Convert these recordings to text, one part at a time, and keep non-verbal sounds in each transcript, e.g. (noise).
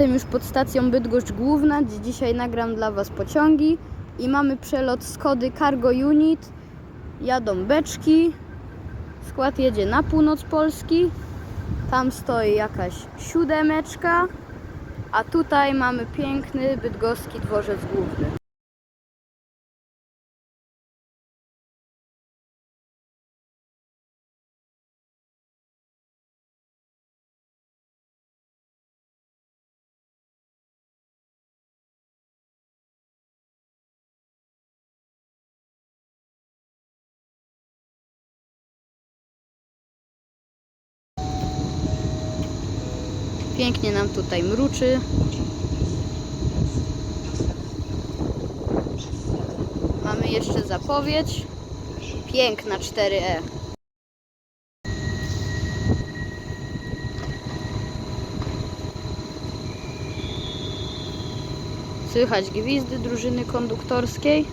Jestem już pod stacją Bydgoszcz Główna, gdzie dzisiaj nagram dla Was pociągi i mamy przelot Skody Cargo Unit. Jadą beczki. Skład jedzie na północ Polski. Tam stoi jakaś siódemeczka. A tutaj mamy piękny bydgoski dworzec główny. Pięknie nam tutaj mruczy. Mamy jeszcze zapowiedź. Piękna 4E. Słychać gwizdy drużyny konduktorskiej.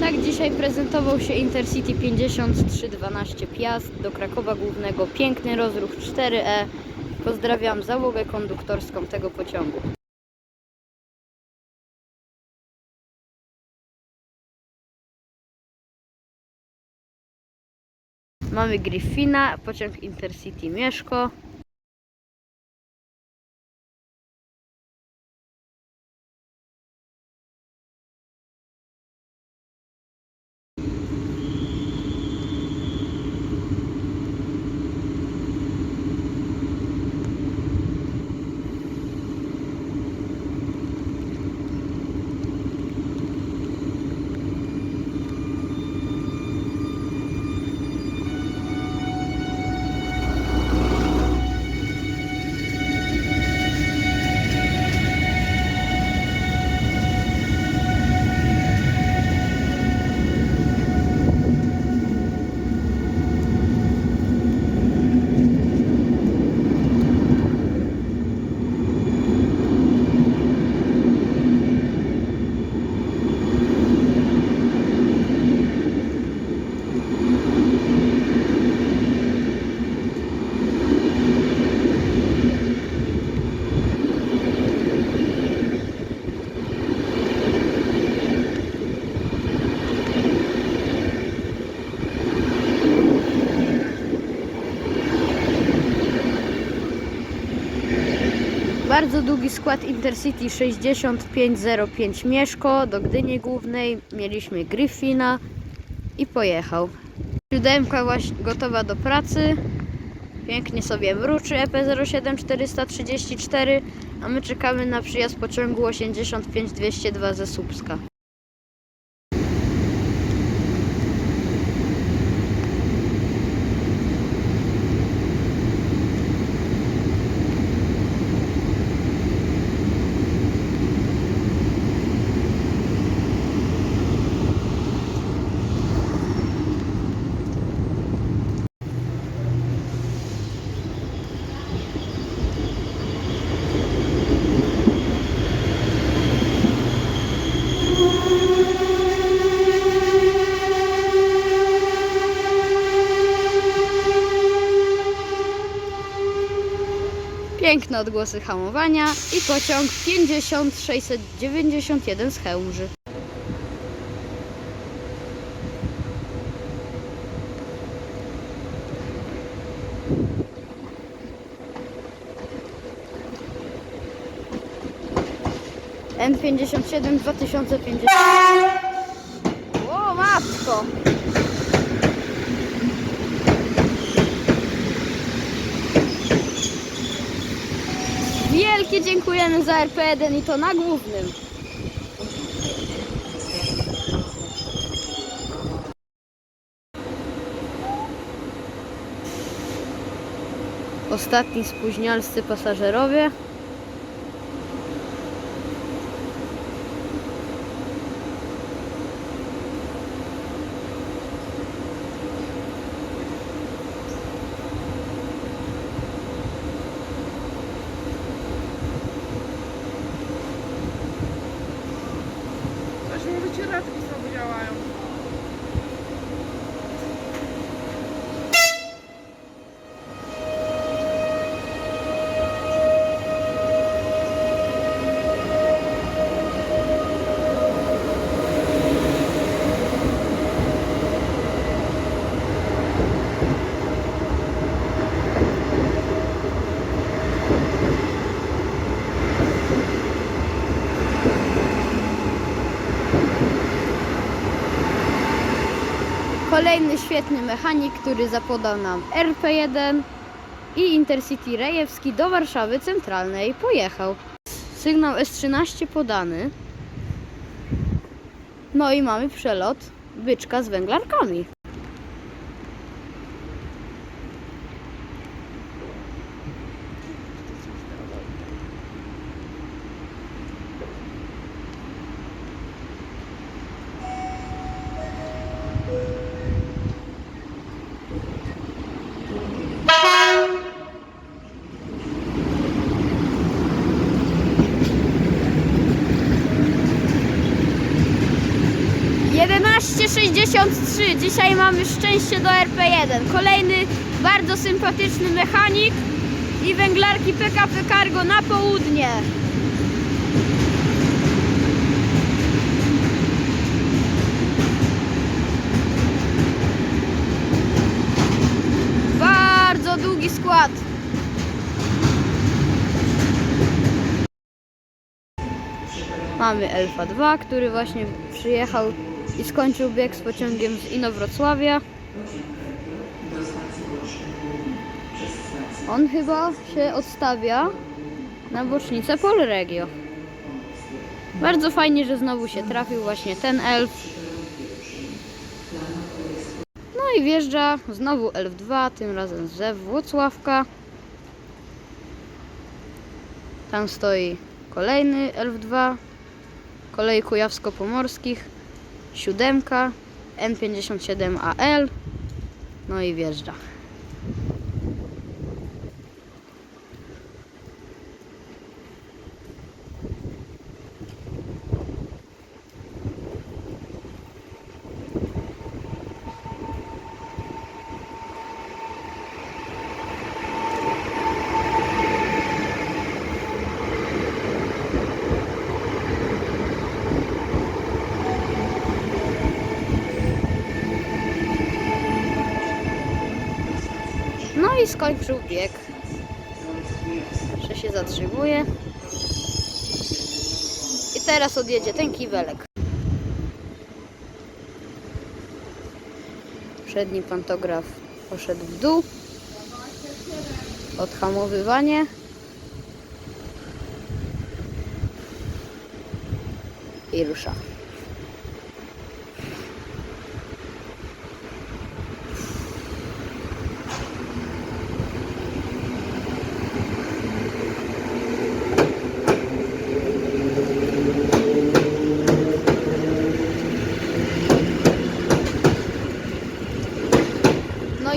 Tak dzisiaj się Intercity 5312 Piast do Krakowa Głównego. Piękny rozruch 4E. Pozdrawiam załogę konduktorską tego pociągu. Mamy Griffina, pociąg Intercity Mieszko. Bardzo długi skład Intercity 6505 Mieszko do Gdyni Głównej. Mieliśmy Griffina i pojechał. Siódemka właśnie gotowa do pracy. Pięknie sobie mruczy E EP07434, a my czekamy na przyjazd pociągu 85202 ze Słupska. Piękne odgłosy hamowania i pociąg 50691 z Chełmży. N57 2050. O, matko! Wielkie dziękujemy za RP1 i to na głównym. Ostatni spóźnialscy pasażerowie. Kolejny świetny mechanik, który zapodał nam RP1 i Intercity Rejewski do Warszawy Centralnej pojechał. Sygnał S13 podany. No i mamy przelot byczka z węglarkami. Jedenaście sześćdziesiąt trzy. Dzisiaj mamy szczęście do RP1. Kolejny bardzo sympatyczny mechanik i węglarki PKP Cargo na południe. Bardzo długi skład. Mamy Elfa 2, który właśnie przyjechał i skończył bieg z pociągiem z Inowrocławia. On chyba się odstawia na bocznicę Polregio. Bardzo fajnie, że znowu się trafił właśnie ten elf. No i wjeżdża znowu elf 2, tym razem ze Włocławka. Tam stoi kolejny elf 2 kolei kujawsko-pomorskich, siódemka, N57AL, no i wjeżdża. I skończył bieg. Jeszcze się zatrzymuje. I teraz odjedzie ten kiwelek. Przedni pantograf poszedł w dół. Odhamowywanie. I rusza.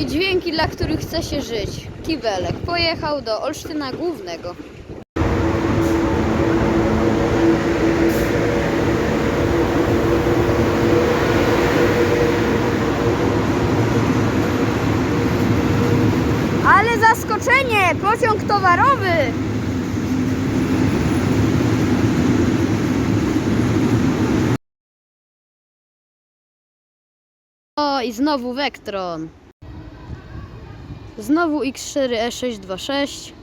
Dźwięki, dla których chce się żyć. Kiwelek pojechał do Olsztyna Głównego. Ale zaskoczenie! Pociąg towarowy! O, i znowu Vectron. Znowu X4E626. E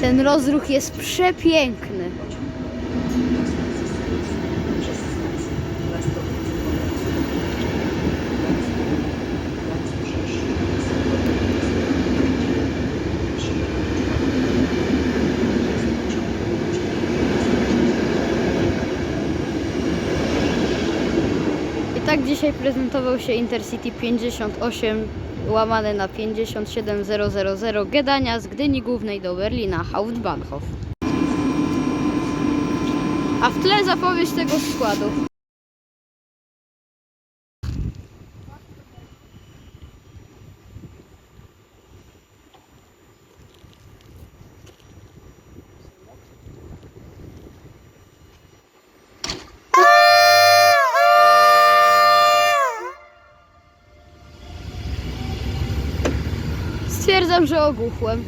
Ten rozruch jest przepiękny. Dzisiaj prezentował się Intercity 58 łamane na 57000 Gedania z Gdyni Głównej do Berlina Hauptbahnhof. A w tle zapowiedź tego składu. Stwierdzam, że ogłuchłem.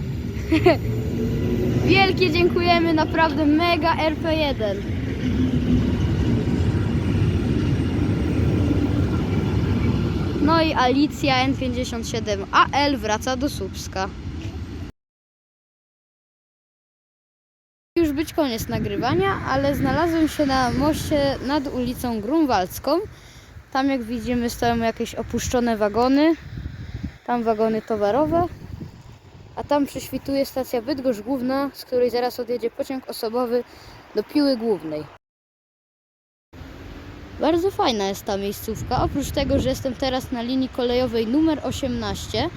(laughs) Wielkie dziękujemy, naprawdę mega RP1. No i Alicja N57AL wraca do Słupska. Już być koniec nagrywania, ale znalazłem się na moście nad ulicą Grunwaldzką. Tam jak widzimy stoją jakieś opuszczone wagony. Tam wagony towarowe. A tam prześwituje stacja Bydgoszcz Główna, z której zaraz odjedzie pociąg osobowy do Piły Głównej. Bardzo fajna jest ta miejscówka. Oprócz tego, że jestem teraz na linii kolejowej numer 18,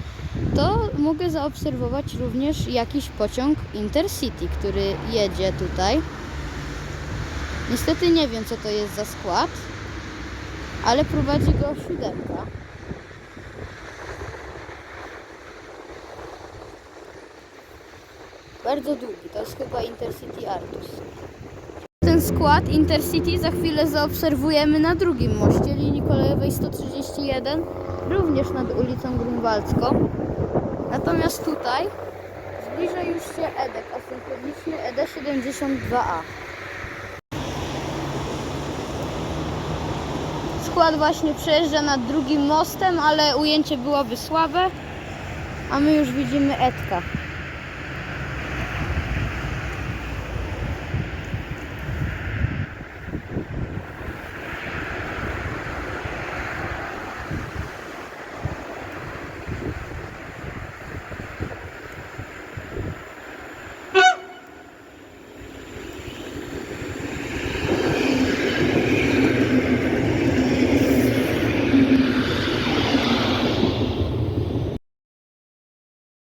to mogę zaobserwować również jakiś pociąg Intercity, który jedzie tutaj. Niestety nie wiem, co to jest za skład, ale prowadzi go siódemka. Bardzo długi, to jest chyba Intercity Artus. Ten skład Intercity za chwilę zaobserwujemy na drugim moście linii kolejowej 131, również nad ulicą Grunwaldzką. Natomiast tutaj zbliża już się EDEK asynchroniczny E ED72A. Skład właśnie przejeżdża nad drugim mostem, ale ujęcie byłoby słabe, a my już widzimy Edka.